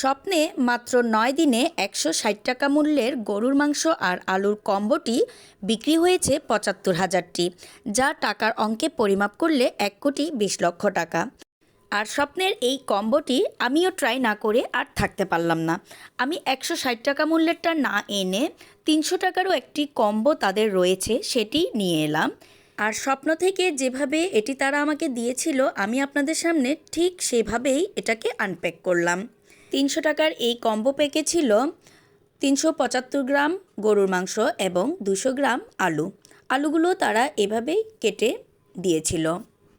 স্বপ্নে মাত্র নয় দিনে একশো ষাট টাকা মূল্যের গরুর মাংস আর আলুর কম্বোটি বিক্রি হয়েছে পঁচাত্তর হাজারটি, যা টাকার অঙ্কে পরিমাপ করলে এক কোটি বিশ লক্ষ টাকা। আর স্বপ্নের এই কম্বোটি আমিও ট্রাই না করে আর থাকতে পারলাম না। আমি একশো ষাট টাকা মূল্যেরটা না এনে তিনশো টাকারও একটি কম্বো তাদের রয়েছে, সেটি নিয়ে এলাম। আর স্বপ্ন থেকে যেভাবে এটি তারা আমাকে দিয়েছিল, আমি আপনাদের সামনে ঠিক সেভাবেই এটাকে আনপ্যাক করলাম। তিনশো টাকার এই কম্বো প্যাকে ছিল তিনশো পঁচাত্তর গ্রাম গরুর মাংস এবং দুশো গ্রাম আলু। আলুগুলো তারা এভাবেই কেটে দিয়েছিল।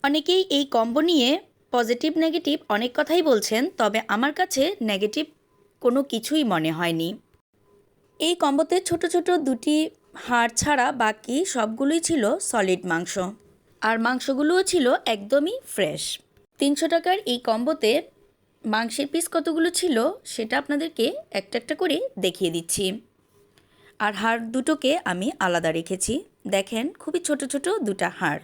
অনেকেই এই কম্বো নিয়ে পজিটিভ, নেগেটিভ অনেক কথাই বলছেন, তবে আমার কাছে নেগেটিভ কোনো কিছুই মনে হয়নি। এই কম্বোতে ছোট ছোট দুটি হাড় ছাড়া বাকি সবগুলোই ছিল সলিড মাংস। আর মাংসগুলোও ছিল একদমই ফ্রেশ তিনশো টাকার এই কম্বোতে মাংসের পিস কতগুলো ছিল সেটা আপনাদেরকে একটা একটা করে দেখিয়ে দিচ্ছি। আর হাড় দুটোকে আমি আলাদা রেখেছি। দেখেন, খুবই ছোট ছোট দুটা হাড়।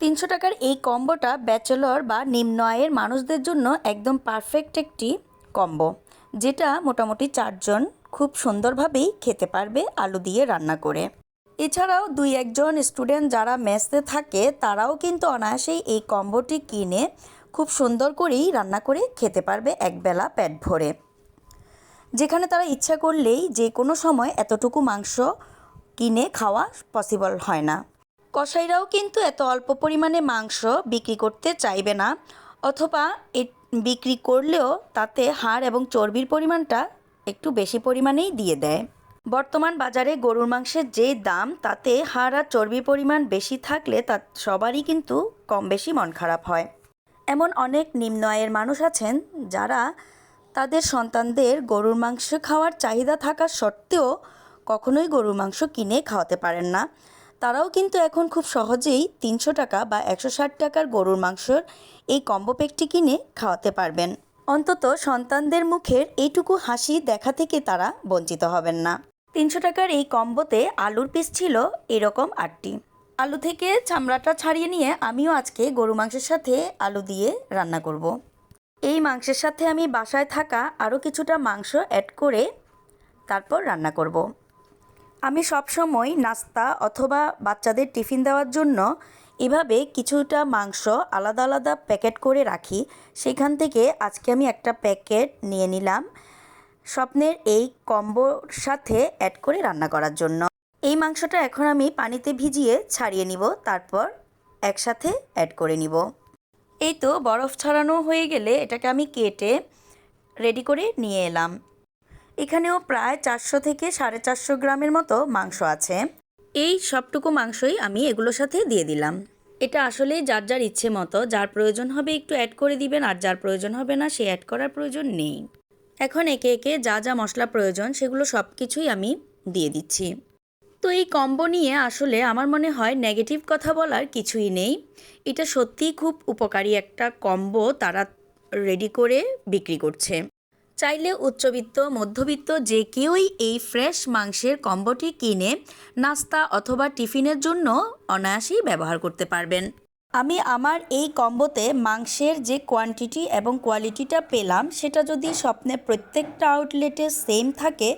তিনশো টাকার এই কম্বোটা ব্যাচেলর বা নিম্ন আয়ের মানুষদের জন্য একদম পারফেক্ট একটি কম্বো, যেটা মোটামুটি চারজন খুব সুন্দরভাবেই খেতে পারবে আলু দিয়ে রান্না করে। এছাড়াও দুই একজন স্টুডেন্ট যারা মেসে থাকে, তারাও কিন্তু অনায়াসেই এই কম্বোটি কিনে খুব সুন্দর করেই রান্না করে খেতে পারবে একবেলা পেট ভরে। যেখানে তারা ইচ্ছা করলেই যে কোনো সময় এতটুকু মাংস কিনে খাওয়া পসিবল হয় না। কসাইরাও কিন্তু এত অল্প পরিমাণে মাংস বিক্রি করতে চাইবে না, অথবা বিক্রি করলেও তাতে হাড় এবং চর্বির পরিমাণটা একটু বেশি পরিমাণেই দিয়ে দেয়। বর্তমান বাজারে গরুর মাংসের যে দাম, তাতে হাড় আর চর্বির পরিমাণ বেশি থাকলে তা সবারই কিন্তু কম বেশি মন খারাপ হয়। এমন অনেক নিম্ন আয়ের মানুষ আছেন যারা তাদের সন্তানদের গরুর মাংস খাওয়ার চাহিদা থাকা সত্ত্বেও কখনোই গরুর মাংস কিনে খাওয়াতে পারেন না। তারাও কিন্তু এখন খুব সহজেই তিনশো টাকা বা একশো ষাট টাকার গরুর মাংসর এই কম্বো প্যাকটি কিনে খাওয়াতে পারবেন। অন্তত সন্তানদের মুখের এইটুকু হাসি দেখা থেকে তারা বঞ্চিত হবেন না। তিনশো টাকার এই কম্বোতে আলুর পিস ছিল এরকম আটটি। আলু থেকে চামড়াটা ছাড়িয়ে নিয়ে আমিও আজকে গরু মাংসের সাথে আলু দিয়ে রান্না করব। এই মাংসের সাথে আমি বাসায় থাকা আরও কিছুটা মাংস অ্যাড করে তারপর রান্না করব। আমি সবসময় নাস্তা অথবা বাচ্চাদের টিফিন দেওয়ার জন্য এভাবে কিছুটা মাংস আলাদা আলাদা প্যাকেট করে রাখি সেখান থেকে আজকে আমি একটা প্যাকেট নিয়ে নিলাম স্বপ্নের এই কম্বোর সাথে অ্যাড করে রান্না করার জন্য এই মাংসটা এখন আমি পানিতে ভিজিয়ে ছাড়িয়ে নিব, তারপর একসাথে অ্যাড করে নিব। এই তো বরফ ছড়ানো হয়ে গেলে এটাকে আমি কেটে রেডি করে নিয়ে এলাম। এখানেও প্রায় চারশো থেকে সাড়ে চারশো গ্রামের মতো মাংস আছে। এই সবটুকু মাংসই আমি এগুলোর সাথে দিয়ে দিলাম। এটা আসলেই যার যার ইচ্ছে মতো, যার প্রয়োজন হবে একটু অ্যাড করে দিবেন, আর যার প্রয়োজন হবে না সে অ্যাড করার প্রয়োজন নেই। এখন একে একে যা যা মশলা প্রয়োজন সেগুলো সব কিছুই আমি দিয়ে দিচ্ছি। তো এই কম্বো নিয়ে আসলে আমার মনে হয় নেগেটিভ কথা বলার কিছুই নেই। এটা সত্যিই খুব উপকারী একটা কম্বো তারা রেডি করে বিক্রি করছে। চাইলে উচ্চবিত্ত, মধ্যবিত্ত যে কেউই এই ফ্রেশ মাংসের কম্বোটি কিনে নাস্তা অথবা টিফিনের জন্য অনায়াসেই ব্যবহার করতে পারবেন। আমি আমার এই কম্বোতে মাংসের যে কোয়ান্টিটি এবং কোয়ালিটিটা পেলাম, সেটা যদি স্বপ্নে প্রত্যেকটা আউটলেটে সেম থাকে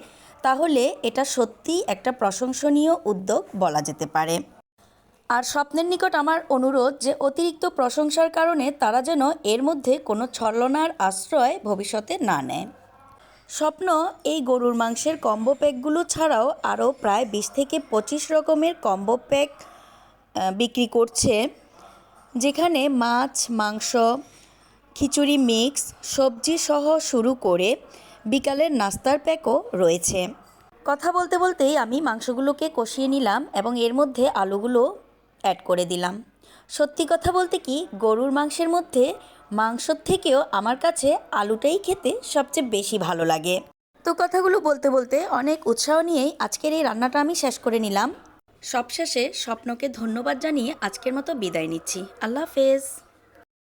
তাহলে এটা সত্যিই একটা প্রশংসনীয় উদ্যোগ বলা যেতে পারে। আর স্বপ্নের নিকট আমার অনুরোধ যে অতিরিক্ত প্রশংসার কারণে তারা যেন এর মধ্যে কোনো ছলনার আশ্রয় ভবিষ্যতে না নেয়। স্বপ্ন এই গরুর মাংসের কম্বো প্যাকগুলো ছাড়াও আরও প্রায় বিশ থেকে পঁচিশ রকমের কম্বো প্যাক বিক্রি করছে, যেখানে মাছ, মাংস খিচুড়ি মিক্স, সবজি সহ শুরু করে বিকালের নাস্তার প্যাকও রয়েছে। কথা বলতে বলতেই আমি মাংসগুলোকে কষিয়ে নিলাম এবং এর মধ্যে আলুগুলো অ্যাড করে দিলাম। সত্যি কথা বলতে কি, গরুর মাংসের মধ্যে মাংসর থেকেও আমার কাছে আলুটাই খেতে সবচেয়ে বেশি ভালো লাগে। তো কথাগুলো বলতে বলতে অনেক উৎসাহ নিয়েই আজকের এই রান্নাটা আমি শেষ করে নিলাম। সবশেষে স্বপ্নকে ধন্যবাদ জানিয়ে আজকের মতো বিদায় নিচ্ছি। আল্লাহ হাফেজ।